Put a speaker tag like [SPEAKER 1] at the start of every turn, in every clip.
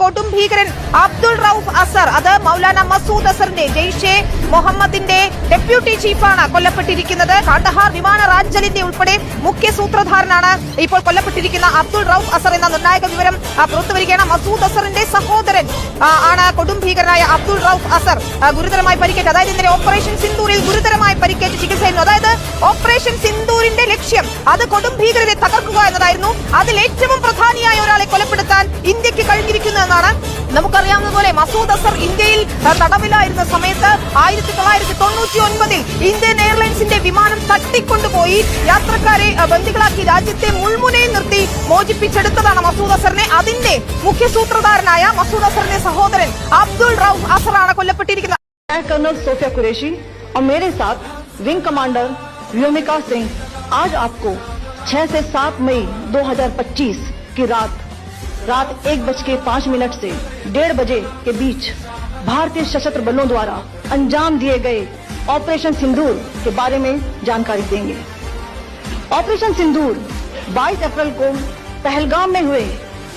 [SPEAKER 1] കൊടും ഭീകരൻ അബ്ദുൾ റൌഫ് അസർ അത് മൗലാന മസൂദ് അസറിന്റെ ജെയ്ഷെ മുഹമ്മദിന്റെ ഡെപ്യൂട്ടി ചീഫാണ് കൊല്ലപ്പെട്ടിരിക്കുന്നത്. കാണ്ടഹാർ വിമാന റാഞ്ചലിന്റെ ഉൾപ്പെടെ മുഖ്യ സൂത്രധാരനാണ് ഇപ്പോൾ കൊല്ലപ്പെട്ടിരിക്കുന്ന അബ്ദുൾ റൌഫ് അസർ എന്ന നിർണായക വിവരം പുറത്തുവരികയാണ് മസൂദ് അസറിന്റെ സഹോദരൻ ആണ് കൊടും ഭീകരനായ അബ്ദുൾ റൌഫ് അസർ ഗുരുതരമായി പരിക്കേറ്റ് അതായത് ഇന്നലെ ഓപ്പറേഷൻ സിന്ദൂരിൽ ഗുരുതരമായി പരിക്കേറ്റ് ചികിത്സയായിരുന്നു. അതായത് ഓപ്പറേഷൻ സിന്ദൂരിന്റെ ലക്ഷ്യം അത് കൊടും ഭീകരരെ തകർക്കുക എന്നതായിരുന്നു. അതിൽ ഏറ്റവും പ്രധാനിയായ ഒരാളെ കൊലപ്പെടുത്താൻ ഇന്ത്യയ്ക്ക് കഴിഞ്ഞിരിക്കുന്നു എന്നാണ് നമുക്കറിയാവുന്നതുപോലെ മസൂദ് അസർ ഇന്ത്യയിൽ ആ, തടവിലായിരുന്ന സമയത്ത് ആയിരത്തി തൊള്ളായിരത്തി തൊണ്ണൂറ്റി ഒൻപതിൽ ഇന്ത്യൻ എയർലൈൻസിന്റെ വിമാനം തട്ടിക്കൊണ്ടുപോയി യാത്രക്കാരെ ആ, ബന്ദികളാക്കി രാജ്യത്തെ മുൾമുനയിൽ നിർത്തി മോചിപ്പിച്ചെടുത്തതാണ് മസൂദ് അസറിനെ അതിന്റെ മുഖ്യ സൂത്രധാരനായ മസൂദ് അസറിന്റെ സഹോദരൻ അബ്ദുൾ റൌഫ് അസറാണ് കൊല്ലപ്പെട്ടിരിക്കുന്നത്
[SPEAKER 2] मैं कर्नल सोफिया कुरैशी और मेरे साथ विंग कमांडर व्योमिका सिंह आज आपको 6 से 7 मई 2025 की रात रात एक बज के पाँच मिनट से डेढ़ बजे के बीच भारतीय सशस्त्र बलों द्वारा अंजाम दिए गए ऑपरेशन सिंदूर के बारे में जानकारी देंगे। ऑपरेशन सिंदूर 22 अप्रैल को पहलगाम में हुए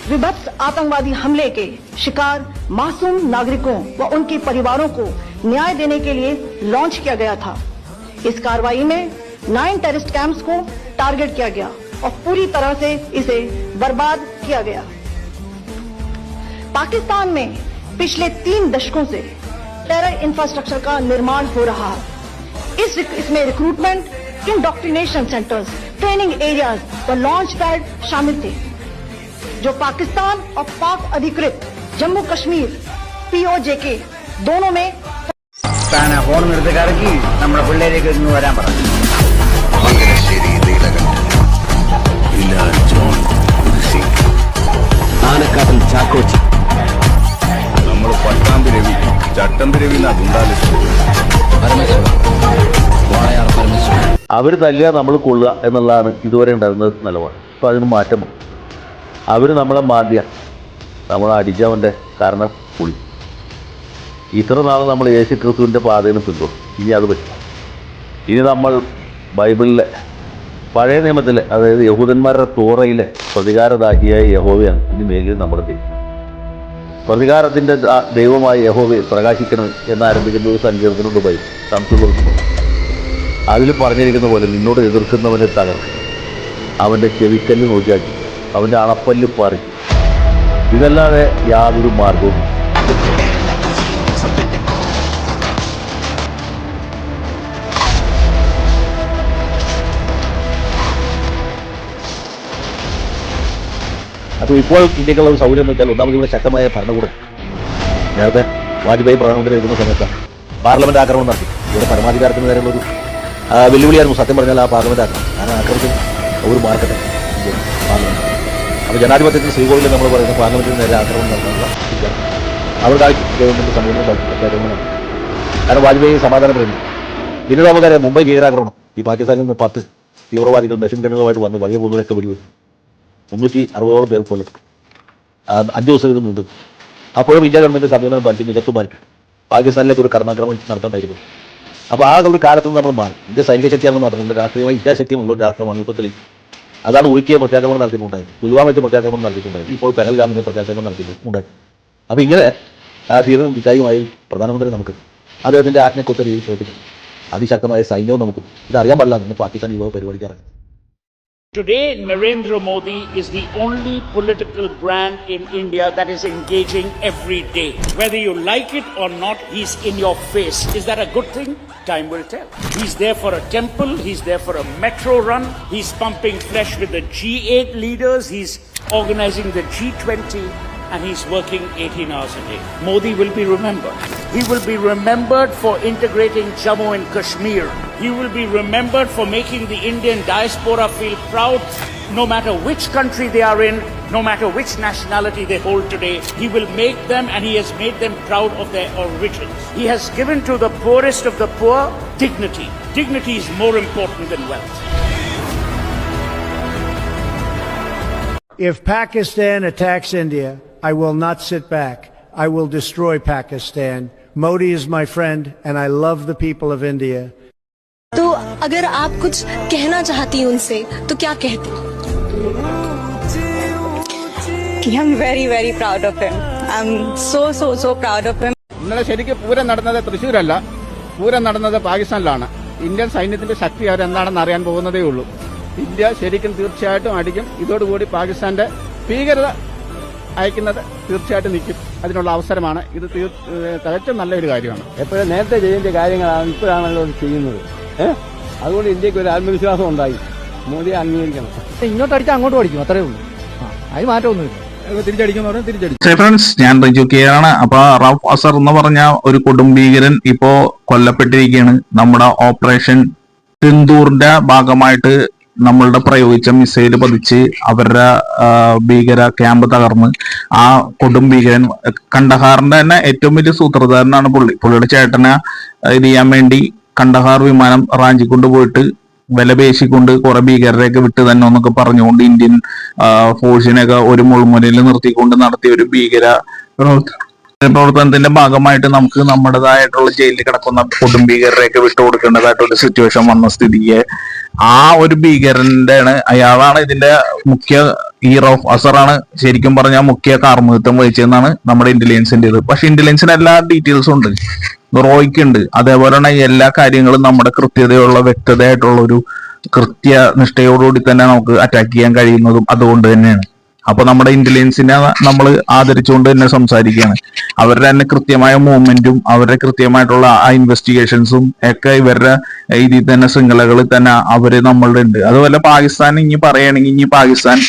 [SPEAKER 2] विभत्स आतंकवादी हमले के शिकार मासूम नागरिकों व उनके परिवारों को न्याय देने के लिए लॉन्च किया गया था। इस कार्रवाई में नाइन टेररिस्ट कैंप्स को टारगेट किया गया और पूरी तरह से इसे बर्बाद किया गया। पाकिस्तान में पिछले तीन दशकों से टेरर इंफ्रास्ट्रक्चर का निर्माण हो रहा है। इस इसमें recruitment indoctrination centres training areas व लॉन्च पैड शामिल थे, जो पाकिस्तान और पाक अधिकृत जम्मू कश्मीर पीओजेके दोनों में
[SPEAKER 3] അവർ തല്ലുക നമ്മൾ കൊള്ളുക എന്നുള്ളതാണ് ഇതുവരെ ഉണ്ടായിരുന്നത് നിലപാട്. അപ്പോൾ അതിന് മാറ്റം അവർ നമ്മളെ മാന്തിയ. നമ്മൾ അടിച്ചവന്റെ കാരണം പുളി. ഇത്ര നാൾ നമ്മൾ യേശു ക്രിസ്തുവിന്റെ പാതയിൽ പിന്തുടരും ഇനി അത് പറ്റും. ഇനി നമ്മൾ ബൈബിളിലെ പഴയ നിയമത്തിലെ അതായത് യഹൂദന്മാരുടെ തോറയിലെ പ്രതികാരദാഹിയായ യഹോവയാണ് ഇനി മേഖലയിൽ നമ്മുടെ ദൈവം. പ്രതികാരത്തിന്റെ ദൈവമായ യഹോവയെ പ്രകാശിക്കണം എന്നാരംഭിക്കുന്ന ഒരു സങ്കീർത്തനോട് ബൈബിൾ. സംസ്കൃതം അതിൽ പറഞ്ഞിരിക്കുന്ന പോലെ നിന്നോട് എതിർക്കുന്നവനെ തകർക്കും അവന്റെ ചെവിക്കല്ല് നോക്കിയാക്കി. അവന്റെ അണപ്പല്ല് പറിക്കും ഇതല്ലാതെ യാതൊരു മാർഗവും അപ്പോൾ ഇപ്പോൾ ഇന്ത്യക്കുള്ള ഒരു സൗകര്യം എന്ന് വെച്ചാൽ ഒന്നാമത് ഇവിടെ ശക്തമായ ഭരണകൂടം. നേരത്തെ വാജ്പേയി പ്രധാനമന്ത്രി എഴുതുന്ന സമയത്ത് പാർലമെന്റ് ആക്രമണം നടത്തി. ഇവിടെ പരമാധികാരത്തിന് നേരെയുള്ള ഒരു ആ, വെല്ലുവിളിയായിരുന്നു സത്യം പറഞ്ഞാൽ ആ പാർലമെന്റ് ആക്കണം കാരണം ആക്രമിച്ചത് ഒരു മാർക്കറ്റ് പാർലമെന്റ് അപ്പോൾ ജനാധിപത്യത്തിൽ ശ്രീകോവിലിൽ നമ്മൾ പറയുന്ന പാർലമെന്റിന് നേരെ ആക്രമണം നടത്താനുള്ള അവരുടെ ഗവൺമെന്റ് സമീപനം കാരണം വാജ്പേയി സമാധാനം പ്രേമി പിന്നീട് നമുക്കറിയാം മുംബൈ ഭീകരാക്രമണം. ഈ പാകിസ്ഥാനിൽ നിന്ന് പത്ത് തീവ്രവാദികൾ ദക്ഷിണ വന്ന് വലിയ കൂടുതലൊക്കെ വെടിവെച്ചു മുന്നൂറ്റി അറുപതോളം പേർ ആ, അഞ്ച് ദിവസം നീണ്ടു അപ്പോഴും ഇന്ത്യ ഗവൺമെന്റ് സമീപനം പാലിച്ച് മാറ്റി പാകിസ്ഥാനിലേക്ക് ഒരു കർമാക്രമണം നടത്താണ്ടായിരുന്നു അപ്പോൾ ആ ഒരു കാലത്ത് നമ്മൾ മാറി. ഇന്ത്യ സൈനിക ശക്തിയാണെന്ന് മാത്രമല്ല രാഷ്ട്രീയമായി ഇച്ഛാശക്തിയുമുള്ള ഒരു രാഷ്ട്രമാണ് രൂപത്തിൽ അതാണ് ഒഴുക്കിയ പ്രത്യാക്രമണം നടത്തിയിട്ടുണ്ടായത്. പുൽവാമയ്ക്ക് പ്രത്യാക്രമണം നടത്തിയിട്ടുണ്ടായിരുന്നു ഇപ്പോൾ പെഹൽഗാമിന് പ്രത്യാക്രമണം നടത്തിയിട്ടുണ്ടായി അപ്പോൾ ഇങ്ങനെ ആ ധീരനും വിജയവുമായി പ്രധാനമന്ത്രി നമുക്ക് അദ്ദേഹത്തിന്റെ ആജ്ഞക്കൊത്ത രീതിയിൽ പ്രവർത്തിക്കും അതിശക്തമായ സൈന്യവും നമുക്ക്. ഇതറിയാൻ പാടില്ല പാകിസ്ഥാൻ യുവ പരിപാടിക്ക് ഇറങ്ങി
[SPEAKER 4] Today, Narendra Modi is the only political brand in India that is engaging every day. Whether you like it or not, he's in your face. Is that a good thing? Time will tell. He's there for a temple, he's there for a metro run, he's pumping flesh with the G8 leaders, he's organizing the G20, and he's working 18 hours a day. Modi will be remembered. He will be remembered for integrating Jammu and Kashmir. He will be remembered for making the Indian diaspora feel proud no matter which country they are in, no matter which nationality they hold today. He will make them and he has made them proud of their origins. He has given to the poorest of the poor dignity. Dignity is more important than wealth.
[SPEAKER 5] If Pakistan attacks India, I will not sit back. I will destroy Pakistan. Modi is my friend, and I love the people of India.
[SPEAKER 6] तो अगर आप कुछ कहना चाहती उनसे तो क्या कहती
[SPEAKER 7] I'm very, very proud of him.
[SPEAKER 6] I am so so so proud of him
[SPEAKER 8] ഇന്നലെ ശരിക്കും പൂരം നടന്നത് തൃശ്ശൂരല്ല പൂരം നടന്നത് പാകിസ്ഥാനിലാണ് ഇന്ത്യൻ സൈന്യത്തിന്റെ ശക്തി അവരെന്താണെന്ന് അറിയാൻ പോകുന്നതേ ഉള്ളൂ ഇന്ത്യ ശരിക്കും തീർച്ചയായിട്ടും അടിക്കും ഇതോടുകൂടി പാകിസ്ഥാന്റെ ഭീകരത അയക്കുന്നത് തീർച്ചയായിട്ടും നിൽക്കും. അതിനുള്ള അവസരമാണ്. ഇത് തികച്ചും നല്ലൊരു കാര്യമാണ്.
[SPEAKER 9] എപ്പോഴും നേരത്തെ ചെയ്യേണ്ട കാര്യങ്ങളാണ് ഇപ്പോഴാണല്ലോ ചെയ്യുന്നത്. അതുകൊണ്ട് ഇന്ത്യയ്ക്ക് ഒരു ആത്മവിശ്വാസം ഉണ്ടായി. മോദി അംഗീകരിക്കണം.
[SPEAKER 8] ഇങ്ങോട്ട് അടിച്ചാൽ അങ്ങോട്ട് പഠിക്കും അത്രേ ഉള്ളൂ. അതിന് മാറ്റമൊന്നുമില്ല.
[SPEAKER 1] ഫ്രണ്ട്സ് ഞാൻ റിജു കെ ആണ് അപ്പൊ റഫ് അസർ എന്ന് പറഞ്ഞ ഒരു കൊടുംഭീകരൻ ഇപ്പോ കൊല്ലപ്പെട്ടിരിക്കുകയാണ്. നമ്മുടെ ഓപ്പറേഷൻ സിന്ദൂറിന്റെ ഭാഗമായിട്ട് നമ്മളുടെ പ്രയോഗിച്ച മിസൈൽ പതിച്ച് അവരുടെ ഭീകര ക്യാമ്പ് തകർന്ന് ആ കൊടും ഭീകരൻ കണ്ടഹാറിന്റെ തന്നെ ഏറ്റവും വലിയ സൂത്രധാരനാണ് പുള്ളി. പുള്ളിയുടെ ചേട്ടനെ ഇത് ചെയ്യാൻ വേണ്ടി കണ്ടഹാർ വിമാനം റാഞ്ചി കൊണ്ടുപോയിട്ട് വില പേശിക്കൊണ്ട് കുറെ ഭീകരരെയൊക്കെ വിട്ട് തന്നെ എന്നൊക്കെ പറഞ്ഞുകൊണ്ട് ഇന്ത്യൻ ഫോഴ്സിനെയൊക്കെ ഒരു മുൾമുനയിൽ നിർത്തിക്കൊണ്ട് നടത്തിയ ഒരു ഭീകര പ്രവർത്തനത്തിന്റെ ഭാഗമായിട്ട് നമുക്ക് നമ്മുടേതായിട്ടുള്ള ജയിലിൽ കിടക്കുന്ന കൊടും ഭീകരരെയൊക്കെ വിട്ടുകൊടുക്കേണ്ടതായിട്ടുള്ള സിറ്റുവേഷൻ വന്ന സ്ഥിതിക്ക് ആ ഒരു ഭീകരന്റെ ആണ് അയാളാണ് ഇതിന്റെ മുഖ്യ ഹീറോ അസറാണ് ശരിക്കും പറഞ്ഞ മുഖ്യ കാർമ്മികത്വം വഹിച്ചതെന്നാണ് നമ്മുടെ ഇന്റലിജൻസിന്റെ ഇത്. പക്ഷെ ഇന്റലിജൻസിന് എല്ലാ ഡീറ്റെയിൽസും ഉണ്ട്. റോയ്ക്ക് ഉണ്ട്. അതേപോലെ തന്നെ എല്ലാ കാര്യങ്ങളും നമ്മുടെ കൃത്യതയുള്ള വ്യക്തതയായിട്ടുള്ള ഒരു കൃത്യനിഷ്ഠയോടുകൂടി തന്നെ നമുക്ക് അറ്റാക്ക് ചെയ്യാൻ കഴിയുന്നതും അതുകൊണ്ട് തന്നെയാണ്. അപ്പൊ നമ്മുടെ ഇന്റലിജൻസിനെ നമ്മൾ ആദരിച്ചുകൊണ്ട് തന്നെ സംസാരിക്കുകയാണ്. അവരുടെ തന്നെ കൃത്യമായ മൂവ്മെന്റും അവരുടെ കൃത്യമായിട്ടുള്ള ആ ഇൻവെസ്റ്റിഗേഷൻസും ഒക്കെ ഇവരുടെ ഇതിൽ തന്നെ ശൃംഖലകളിൽ തന്നെ അവർ നമ്മളുടെ ഉണ്ട്. അതുപോലെ പാകിസ്ഥാൻ ഇനി പറയുകയാണെങ്കിൽ ഇനി പാകിസ്ഥാൻ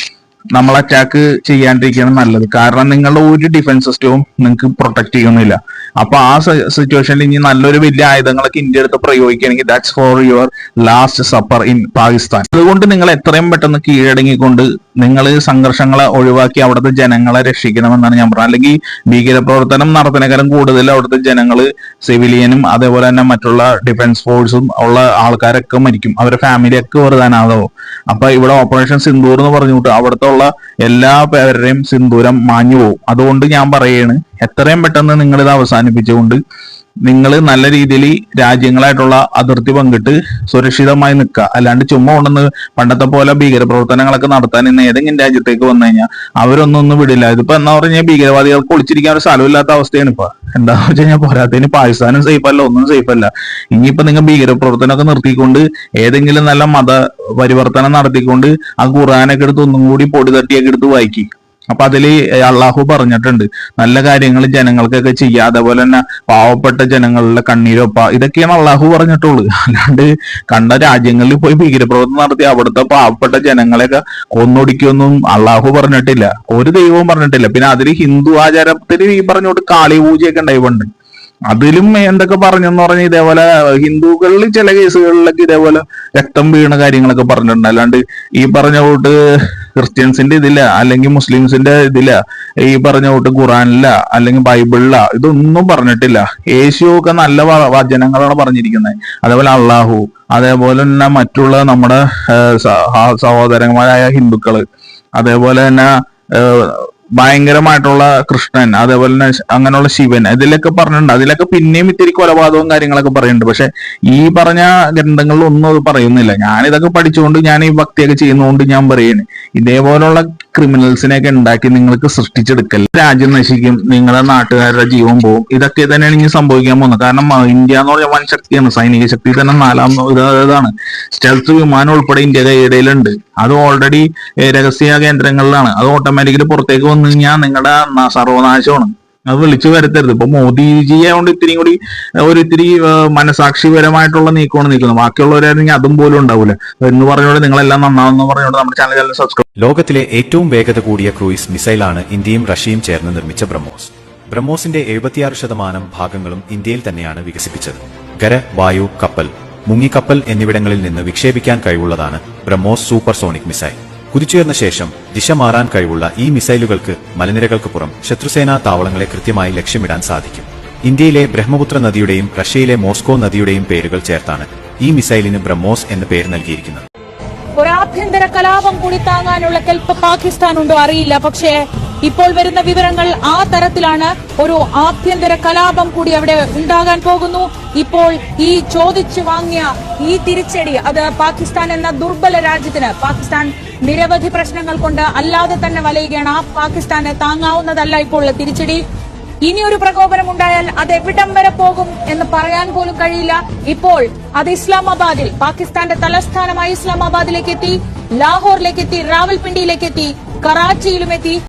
[SPEAKER 1] നമ്മൾ അറ്റാക്ക് ചെയ്യാണ്ടിരിക്കുകയാണ് നല്ലത്. കാരണം നിങ്ങളുടെ ഒരു ഡിഫൻസ് സിസ്റ്റവും നിങ്ങൾക്ക് പ്രൊട്ടക്ട് ചെയ്യുന്നില്ല. അപ്പൊ ആ സിറ്റുവേഷനിൽ ഇനി നല്ലൊരു വലിയ ആയുധങ്ങളൊക്കെ ഇന്ത്യ എടുത്ത് പ്രയോഗിക്കുകയാണെങ്കിൽ that's for your last supper in Pakistan അതുകൊണ്ട് നിങ്ങൾ എത്രയും പെട്ടെന്ന് കീഴടങ്ങിക്കൊണ്ട് നിങ്ങൾ സംഘർഷങ്ങളെ ഒഴിവാക്കി അവിടുത്തെ ജനങ്ങളെ രക്ഷിക്കണമെന്നാണ് ഞാൻ പറഞ്ഞത്. അല്ലെങ്കിൽ ഭീകരപ്രവർത്തനം നടത്തുന്നതിനേക്കാളും കൂടുതൽ അവിടുത്തെ ജനങ്ങൾ സിവിലിയനും അതേപോലെ തന്നെ മറ്റുള്ള ഡിഫൻസ് ഫോഴ്സും ഉള്ള ആൾക്കാരൊക്കെ മരിക്കും. അവരുടെ ഫാമിലിയൊക്കെ വെറുതാനാകും അപ്പൊ ഇവിടെ ഓപ്പറേഷൻ സിന്ദൂർ എന്ന് പറഞ്ഞുകൊണ്ട് അവിടുത്തെ ഉള്ള എല്ലാ പേരുടെയും സിന്ദൂരം മാഞ്ഞു പോകും അതുകൊണ്ട് ഞാൻ പറയാണ് എത്രയും പെട്ടെന്ന് നിങ്ങൾ ഇത് അവസാനിപ്പിച്ചുകൊണ്ട് നിങ്ങൾ നല്ല രീതിയിൽ രാജ്യങ്ങളായിട്ടുള്ള അതിർത്തി പങ്കിട്ട് സുരക്ഷിതമായി നിൽക്കുക. അല്ലാണ്ട് ചുമ്മാ കൊണ്ടുവന്ന് പണ്ടത്തെ പോലെ ഭീകരപ്രവർത്തനങ്ങളൊക്കെ നടത്താൻ ഇന്ന് ഏതെങ്കിലും രാജ്യത്തേക്ക് വന്നു കഴിഞ്ഞാൽ അവരൊന്നും ഒന്നും വിടില്ല. ഇതിപ്പോ എന്നാ പറഞ്ഞാൽ ഭീകരവാദികൾക്ക് ഒളിച്ചിരിക്കാൻ ഒരു സ്ഥലമില്ലാത്ത അവസ്ഥയാണ് ഇപ്പൊ. എന്താന്ന് വെച്ച് കഴിഞ്ഞാൽ പോരാത്തതിന് പാകിസ്ഥാനും സേഫ് അല്ല ഒന്നും സേഫ് അല്ല. ഇനിയിപ്പോ നിങ്ങൾ ഭീകരപ്രവർത്തനമൊക്കെ നിർത്തിക്കൊണ്ട് ഏതെങ്കിലും നല്ല മത പരിവർത്തനം നടത്തിക്കൊണ്ട് ആ ഖുറാനൊക്കെ എടുത്ത് ഒന്നും കൂടി പൊടി തട്ടിയൊക്കെ എടുത്ത് വായിക്കി. അപ്പൊ അതിൽ അള്ളാഹു പറഞ്ഞിട്ടുണ്ട് നല്ല കാര്യങ്ങൾ ജനങ്ങൾക്കൊക്കെ ചെയ്യുക അതേപോലെ തന്നെ പാവപ്പെട്ട ജനങ്ങളുടെ കണ്ണീരൊപ്പ ഇതൊക്കെയാണ് അള്ളാഹു പറഞ്ഞിട്ടുള്ളൂ. അല്ലാണ്ട് കണ്ട രാജ്യങ്ങളിൽ പോയി ഭീകരപ്രവർത്തനം നടത്തി അവിടുത്തെ പാവപ്പെട്ട ജനങ്ങളെയൊക്കെ കൊന്നൊടിക്കൊന്നും അള്ളാഹു പറഞ്ഞിട്ടില്ല. ഒരു ദൈവവും പറഞ്ഞിട്ടില്ല. പിന്നെ അതിൽ ഹിന്ദു ആചാരത്തിൽ ഈ പറഞ്ഞോട്ട് കാളി പൂജയൊക്കെ ഉണ്ടായി പണ്ട് അതിലും എന്തൊക്കെ പറഞ്ഞെന്ന് പറഞ്ഞ ഇതേപോലെ ഹിന്ദുക്കളിൽ ചില കേസുകളിലൊക്കെ ഇതേപോലെ രക്തം വീണ കാര്യങ്ങളൊക്കെ പറഞ്ഞിട്ടുണ്ട്. അല്ലാണ്ട് ഈ പറഞ്ഞ കൂട്ട് ക്രിസ്ത്യൻസിന്റെ ഇതില്ല അല്ലെങ്കിൽ മുസ്ലിംസിന്റെ ഇതില്ല ഈ പറഞ്ഞ കൂട്ട് ഖുറാനില്ല അല്ലെങ്കിൽ ബൈബിളില ഇതൊന്നും പറഞ്ഞിട്ടില്ല. യേശു ഒക്കെ നല്ല വചനങ്ങളാണ് പറഞ്ഞിരിക്കുന്നത് അതേപോലെ അള്ളാഹു അതേപോലെ തന്നെ മറ്റുള്ള നമ്മുടെ സഹോദരന്മാരായ ഹിന്ദുക്കൾ അതേപോലെ തന്നെ ഭയങ്കരമായിട്ടുള്ള കൃഷ്ണൻ അതേപോലെ തന്നെ അങ്ങനെയുള്ള ശിവൻ ഇതിലൊക്കെ പറഞ്ഞിട്ടുണ്ട്. അതിലൊക്കെ പിന്നെയും ഇത്തിരി കൊലപാതകവും കാര്യങ്ങളൊക്കെ പറയുന്നുണ്ട്. പക്ഷെ ഈ പറഞ്ഞ ഗ്രന്ഥങ്ങളിൽ ഒന്നും അത് പറയുന്നില്ല. ഞാൻ ഇതൊക്കെ പഠിച്ചുകൊണ്ട് ഞാൻ ഈ ഭക്തിയൊക്കെ ചെയ്യുന്നതുകൊണ്ട് ഞാൻ പറയുന്നു ഇതേപോലുള്ള ക്രിമിനൽസിനെയൊക്കെ ഉണ്ടാക്കി നിങ്ങൾക്ക് സൃഷ്ടിച്ചെടുക്കൽ രാജ്യം നശിക്കും നിങ്ങളുടെ നാട്ടുകാരുടെ ജീവൻ പോകും ഇതൊക്കെ തന്നെയാണ് ഇനി സംഭവിക്കാൻ പോകുന്നത്. കാരണം ഇന്ത്യ എന്ന് പറഞ്ഞ വൻ ശക്തിയാണ്. സൈനിക ശക്തി തന്നെ നാലാം ഇതാണ്. സ്റ്റെൽത്ത് വിമാനം ഉൾപ്പെടെ ഇന്ത്യ കൈയിടയിലുണ്ട്. അത് ഓൾറെഡി രഹസ്യ കേന്ദ്രങ്ങളിലാണ്. അത് ഓട്ടോമാറ്റിക്കലി പുറത്തേക്ക് വന്നു കഴിഞ്ഞാൽ നിങ്ങളുടെ സർവനാശമാണ്. അത് വിളിച്ചു വരുത്തരുത്. ഇപ്പൊ മോദിജിയെ കൊണ്ട് ഇത്തിരി കൂടി ഒരു ഇത്തിരി മനസാക്ഷിപരമായിട്ടുള്ള നീക്കമാണ് നീക്കുന്നത്. ബാക്കിയുള്ളവരായിരുന്നെങ്കിൽ അതും പോലും ഉണ്ടാവില്ല എന്ന് പറഞ്ഞോട് നിങ്ങളെല്ലാം നന്നാവെന്ന് പറഞ്ഞോട് നമ്മുടെ ചാനൽ സബ്സ്ക്രൈബ്
[SPEAKER 10] ലോകത്തിലെ ഏറ്റവും വേഗത കൂടിയ ക്രൂയിസ് മിസൈലാണ് ഇന്ത്യയും റഷ്യയും ചേർന്ന് നിർമ്മിച്ച ബ്രഹ്മോസ്. ബ്രഹ്മോസിന്റെ എഴുപത്തിയാറ് ശതമാനം ഭാഗങ്ങളും ഇന്ത്യയിൽ തന്നെയാണ് വികസിപ്പിച്ചത്. കര വായു കപ്പൽ മുങ്ങിക്കപ്പൽ എന്നിവിടങ്ങളിൽ നിന്ന് വിക്ഷേപിക്കാൻ കഴിവുള്ളതാണ് ബ്രഹ്മോസ് സൂപ്പർസോണിക് മിസൈൽ. കുതിച്ചുയർന്ന ശേഷം ദിശ മാറാൻ കഴിവുള്ള ഈ മിസൈലുകൾക്ക് മലനിരകൾക്ക് പുറം ശത്രുസേനാ താവളങ്ങളെ കൃത്യമായി ലക്ഷ്യമിടാൻ സാധിക്കും. ഇന്ത്യയിലെ ബ്രഹ്മപുത്ര നദിയുടെയും റഷ്യയിലെ മോസ്കോ നദിയുടെയും പേരുകൾ ചേർത്താണ് ഈ മിസൈലിന് ബ്രഹ്മോസ് എന്ന പേര് നൽകിയിരിക്കുന്നത്.
[SPEAKER 6] ഒരാഭ്യന്തര കലാപം കൂടി താങ്ങാനുള്ള കെൽപ്പ് പാകിസ്ഥാനുണ്ടോ അറിയില്ല പക്ഷേ
[SPEAKER 11] ഇപ്പോൾ വരുന്ന വിവരങ്ങൾ ആ തരത്തിലാണ്. ഒരു ആഭ്യന്തര കലാപം കൂടി അവിടെ ഉണ്ടാകാൻ പോകുന്നു. ഇപ്പോൾ ഈ ചോദിച്ചു വാങ്ങിയ ഈ തിരിച്ചടി അത് പാകിസ്ഥാൻ എന്ന ദുർബല രാജ്യത്തിന് പാകിസ്ഥാൻ നിരവധി പ്രശ്നങ്ങൾ കൊണ്ട് അല്ലാതെ തന്നെ വലയുകയാണ്. ആ പാകിസ്ഥാനെ താങ്ങാവുന്നതല്ല ഇപ്പോൾ തിരിച്ചടി. ഇനിയൊരു പ്രകോപനം ഉണ്ടായാൽ അത് എവിടം വരെ പോകും എന്ന് പറയാൻ പോലും കഴിയില്ല. ഇപ്പോൾ അത് ഇസ്ലാമാബാദിൽ പാകിസ്ഥാന്റെ തലസ്ഥാനമായ ഇസ്ലാമാബാദിലേക്ക് എത്തി ലാഹോറിലേക്ക് എത്തി റാവൽപിണ്ടിയിലേക്ക് എത്തി കറാച്ചിയിലും എത്തി.